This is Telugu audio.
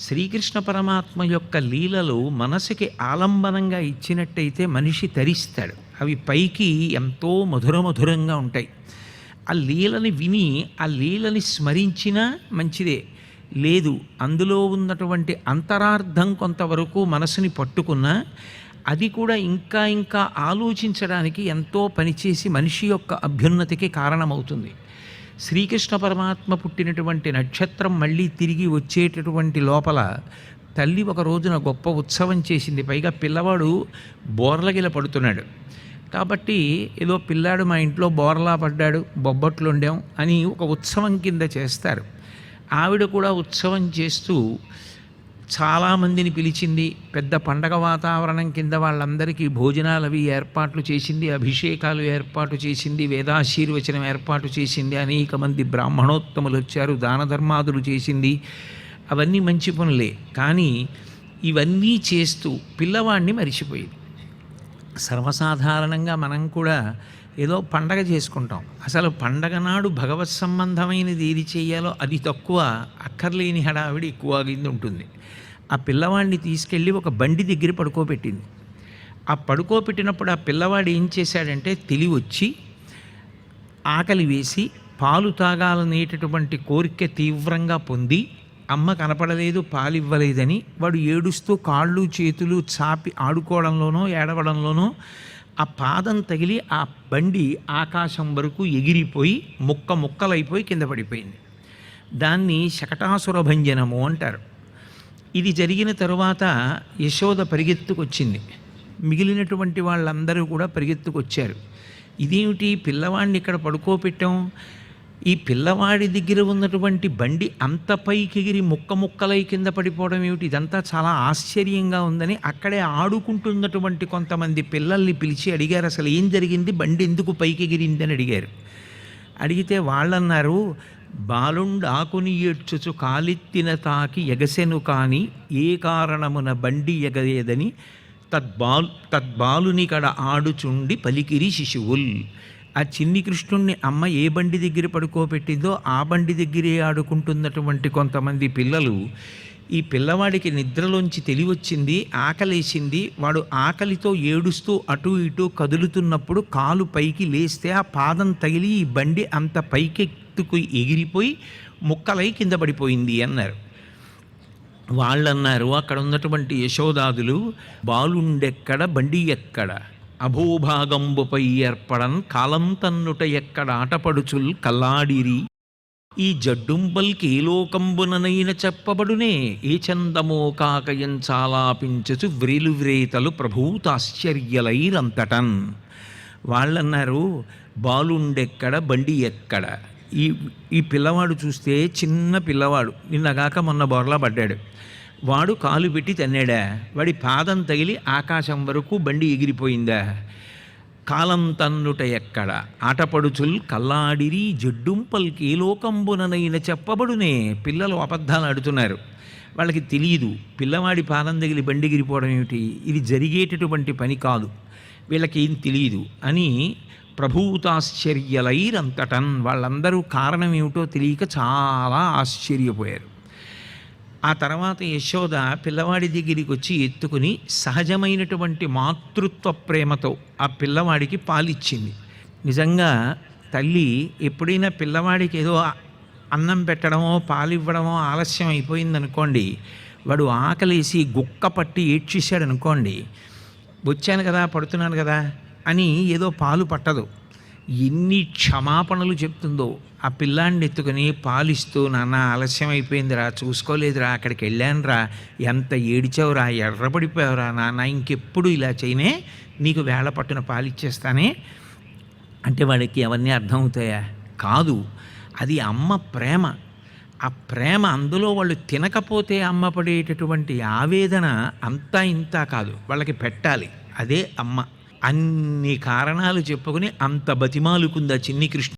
శ్రీకృష్ణ పరమాత్మ యొక్క లీలలు మనసుకి ఆలంబనంగా ఇచ్చినట్టయితే మనిషి తరిస్తాడు. అవి పైకి ఎంతో మధుర మధురంగా ఉంటాయి. ఆ లీలని విని ఆ లీలని స్మరించినా మంచిదే. లేదు అందులో ఉన్నటువంటి అంతరార్థం కొంతవరకు మనసుని పట్టుకున్నా అది కూడా ఇంకా ఇంకా ఆలోచించడానికి ఎంతో పనిచేసి మనిషి యొక్క అభ్యున్నతికి కారణమవుతుంది. శ్రీకృష్ణ పరమాత్మ పుట్టినటువంటి నక్షత్రం మళ్ళీ తిరిగి వచ్చేటటువంటి లోపల తల్లి ఒక రోజున గొప్ప ఉత్సవం చేసింది. పైగా పిల్లవాడు బోర్లగిల పడుతున్నాడు. కాబట్టి ఏదో పిల్లాడు మా ఇంట్లో బోర్లా పడ్డాడు బొబ్బట్లు ఉండాం అని ఒక ఉత్సవం కింద చేస్తారు. ఆవిడ కూడా ఉత్సవం చేస్తూ చాలామందిని పిలిచింది పెద్ద పండగ వాతావరణం కింద వాళ్ళందరికీ భోజనాలు అవి ఏర్పాట్లు చేసింది అభిషేకాలు ఏర్పాటు చేసింది వేదాశీర్వచనం ఏర్పాటు చేసింది అనేక మంది బ్రాహ్మణోత్తములు వచ్చారు దాన ధర్మాదులు చేసింది. అవన్నీ మంచి పనులే. కానీ ఇవన్నీ చేస్తూ పిల్లవాడిని మరిచిపోయింది. సర్వసాధారణంగా మనం కూడా ఏదో పండగ చేసుకుంటాం. అసలు పండగ నాడు భగవత్ సంబంధమైనది ఏది చేయాలో అది తక్కువ అక్కర్లేని హడావిడి ఎక్కువ కింద ఉంటుంది. ఆ పిల్లవాడిని తీసుకెళ్ళి ఒక బండి దగ్గర పడుకోబెట్టింది. ఆ పడుకోబెట్టినప్పుడు ఆ పిల్లవాడు ఏం చేశాడంటే తెలివి వచ్చి ఆకలి వేసి పాలు తాగాలనేటటువంటి కోరిక తీవ్రంగా పొంది అమ్మ కనపడలేదు పాలు ఇవ్వలేదని వాడు ఏడుస్తూ కాళ్ళు చేతులు చాపి ఆడుకోవడంలోనో ఏడవడంలోనో ఆ పాదం తగిలి ఆ బండి ఆకాశం వరకు ఎగిరిపోయి ముక్క ముక్కలైపోయి కింద పడిపోయింది. దాన్ని శకటాసుర భంజనము అంటారు. ఇది జరిగిన తరువాత యశోద పరిగెత్తుకొచ్చింది. మిగిలినటువంటి వాళ్ళందరూ కూడా పరిగెత్తుకొచ్చారు. ఇదేమిటి పిల్లవాడిని ఇక్కడ పడుకోపెట్టాం ఈ పిల్లవాడి దగ్గర ఉన్నటువంటి బండి అంత పైకి ఎగిరి ముక్క ముక్కలై కింద పడిపోవడం ఏమిటి? ఇదంతా చాలా ఆశ్చర్యంగా ఉందని అక్కడే ఆడుకుంటున్నటువంటి కొంతమంది పిల్లల్ని పిలిచి అడిగారు. అసలు ఏం జరిగింది? బండి ఎందుకు పైకెగిరింది అని అడిగారు. అడిగితే వాళ్ళన్నారు బాలుండాకుని ఏడ్చుచు కాలెత్తిన తాకి ఎగసెను కాని ఏ కారణమున బండి ఎగలేదని తద్బాల్ తద్బాలుని కడ ఆడుచుండి పలికిరి శిశువుల్. ఆ చిన్ని కృష్ణుణ్ణి అమ్మ ఏ బండి దగ్గర పడుకోబెట్టిందో ఆ బండి దగ్గరే ఆడుకుంటున్నటువంటి కొంతమంది పిల్లలు. ఈ పిల్లవాడికి నిద్రలోంచి తెలివచ్చింది ఆకలేసింది. వాడు ఆకలితో ఏడుస్తూ అటు ఇటు కదులుతున్నప్పుడు కాలు పైకి లేస్తే ఆ పాదం తగిలి ఈ బండి అంత పైకెత్తుకు ఎగిరిపోయి ముక్కలై కింద పడిపోయింది అన్నారు. వాళ్ళన్నారు అక్కడ ఉన్నటువంటి యశోదాదులు బాలుండెక్కడ బండి ఎక్కడ? అభూభాగంబుపై ఏర్పడన్ కాలం తన్నుట ఎక్కడ ఆటపడుచుల్ కల్లాడిరి. ఈ జడ్డుంబల్కి లోకంబుననైన చెప్పబడునే ఏ చందమో కాకయంచాలాపించచు వ్రేలు వ్రేతలు ప్రభూతాశ్చర్యలైరంతటన్. వాళ్ళన్నారు బాలుండెక్కడ బండి ఎక్కడ? ఈ ఈ పిల్లవాడు చూస్తే చిన్న పిల్లవాడు నిన్నగాక మొన్న బొరలా పడ్డాడు. వాడు కాలు పెట్టి తన్నాడా? వాడి పాదం తగిలి ఆకాశం వరకు బండి ఎగిరిపోయిందా? కాలం తన్నుట ఎక్కడ? ఆటపడుచుల్ కల్లాడిరి జడ్డుంపల్కి లోకంబుననైన చెప్పబడునే. పిల్లలు అబద్ధాలు ఆడుతున్నారు. వాళ్ళకి తెలియదు పిల్లవాడి పాదం తగిలి బండి ఎగిరిపోవడం ఏమిటి? ఇది జరిగేటటువంటి పని కాదు. వీళ్ళకి ఏం తెలియదు అని ప్రభూతాశ్చర్యలైరంతటన్ వాళ్ళందరూ కారణం ఏమిటో తెలియక చాలా ఆశ్చర్యపోయారు. ఆ తర్వాత యశోద పిల్లవాడి దగ్గరికి వచ్చి ఎత్తుకుని సహజమైనటువంటి మాతృత్వ ప్రేమతో ఆ పిల్లవాడికి పాలిచ్చింది. నిజంగా తల్లి ఎప్పుడైనా పిల్లవాడికి ఏదో అన్నం పెట్టడమో పాలివ్వడమో ఆలస్యం అయిపోయిందనుకోండి వాడు ఆకలేసి గుక్క పట్టి ఏడ్చేశాడు అనుకోండి వచ్చాను కదా పడుతున్నాను కదా అని ఏదో పాలు పట్టదు. ఎన్ని క్షమాపణలు చెప్తుందో. ఆ పిల్లాడిని ఎత్తుకుని పాలిస్తూ నాన్న ఆలస్యం అయిపోయిందిరా చూసుకోలేదురా అక్కడికి వెళ్ళానురా. ఎంత ఏడిచావురా ఎర్రపడిపోయావురా నాన్న ఇంకెప్పుడు ఇలా చేయనే? నీకు వేళ పట్టున పాలిచ్చేస్తానే? అంటే వాడికి అవన్నీ అర్థమవుతాయా? కాదు. అది అమ్మ ప్రేమ. ఆ ప్రేమ అందులో వాళ్ళు తినకపోతే అమ్మ పడేటటువంటి ఆవేదన అంతా ఇంత కాదు. వాళ్ళకి పెట్టాలి. అదే అమ్మ. అన్ని కారణాలు చెప్పుకుని అంత బతిమాలుకుందా చిన్ని కృష్ణ